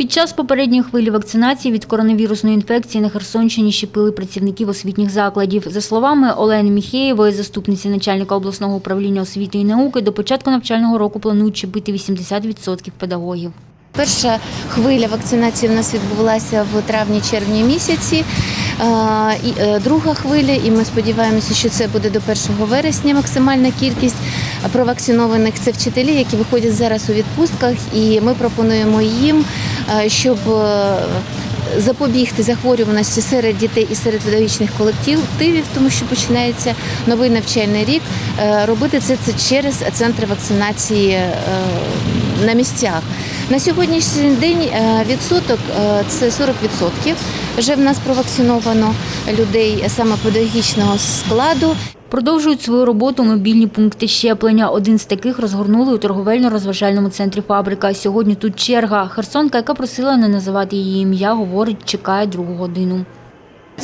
Під час попередньої хвилі вакцинації від коронавірусної інфекції на Херсонщині щепили працівників освітніх закладів. За словами Олени Міхеєвої, заступниці начальника обласного управління освіти і науки, до початку навчального року планують щепити 80% педагогів. Перша хвиля вакцинації в нас відбулася в травні-червні місяці. Е, Друга хвиля, і ми сподіваємося, що це буде до 1 вересня максимальна кількість провакцинованих. Це вчителі, які виходять зараз у відпустках, і ми пропонуємо їм, щоб е, запобігти захворюваності серед дітей і серед педагогічних колективів, тому що починається новий навчальний рік. е, Робити це, це через центри вакцинації е, на місцях. На сьогоднішній день е, відсоток е, це 40% вже в нас провакциновано людей саме педагогічного складу. Продовжують свою роботу мобільні пункти щеплення. Один з таких розгорнули у торговельно-розважальному центрі «Фабрика». Сьогодні тут черга. Херсонка, яка просила не називати її ім'я, говорить, чекає другу годину.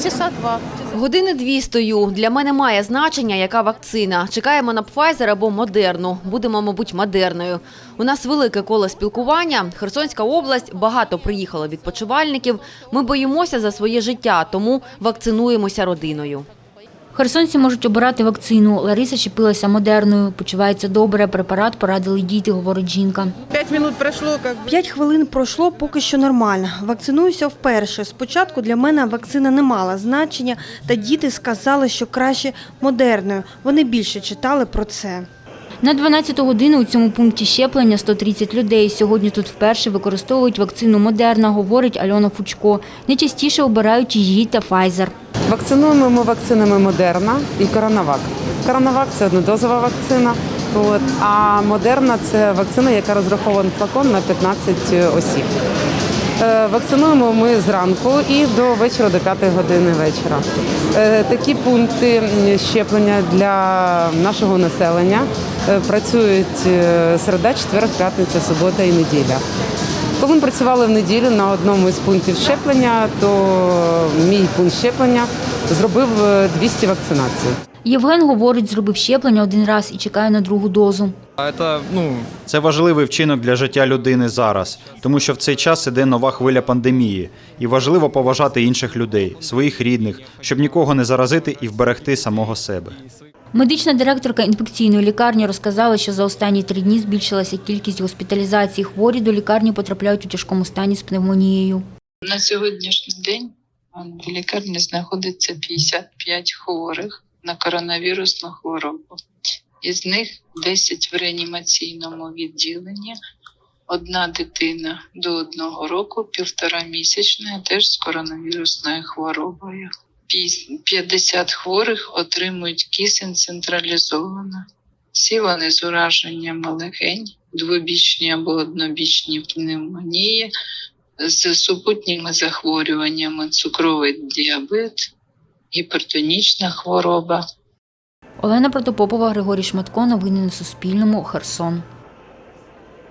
Часа два. Години дві стою. Для мене має значення, яка вакцина. Чекаємо на Pfizer або Модерну. Будемо, мабуть, модерною. У нас велике коло спілкування. Херсонська область, багато приїхало відпочивальників. Ми боїмося за своє життя, тому вакцинуємося родиною. Херсонці можуть обирати вакцину. Лариса щепилася модерною. Почувається добре. Препарат порадили діти, говорить жінка. Пять минут бы. П'ять хвилин пройшло поки що нормально. Вакцинуюся вперше. Спочатку для мене вакцина не мала значення, та діти сказали, що краще модерною. Вони більше читали про це. На 12 годину у цьому пункті щеплення 130 людей. Сьогодні тут вперше використовують вакцину Модерна, говорить Альона Фучко. Найчастіше обирають її та Pfizer. Вакцинуємо ми вакцинами Модерна і Коронавак. Коронавак це однодозова вакцина. От, а Модерна це вакцина, яка розрахована флакон на 15 осіб. Е, Вакцинуємо ми зранку і до вечора, до 5 години вечора. Е, Такі пункти щеплення для нашого населення е, працюють е, середа, четвер, п'ятниця, субота і неділя. Коли ми працювали в неділю на одному із пунктів щеплення, то мій пункт щеплення зробив е, 200 вакцинацій. Євген говорить, зробив щеплення один раз і чекає на другу дозу. А Це, ну, це важливий вчинок для життя людини зараз, тому що в цей час іде нова хвиля пандемії, і важливо поважати інших людей, своїх рідних, щоб нікого не заразити і вберегти самого себе. Медична директорка інфекційної лікарні розказала, що за останні три дні збільшилася кількість госпіталізацій. Хворі до лікарні потрапляють у тяжкому стані з пневмонією. На сьогоднішній день в лікарні знаходиться 55 хворих на коронавірусну хворобу. Із них 10 в реанімаційному відділенні, одна дитина до одного року, півтора місячна, теж з коронавірусною хворобою. Піс- 50 хворих отримують кисень централізовано. Всі вони з ураженнями легень, двобічні або однобічні пневмонії, з супутніми захворюваннями цукровий діабет, гіпертонічна хвороба. Олена Протопопова, Григорій Шматко. Новини на Суспільному. Херсон.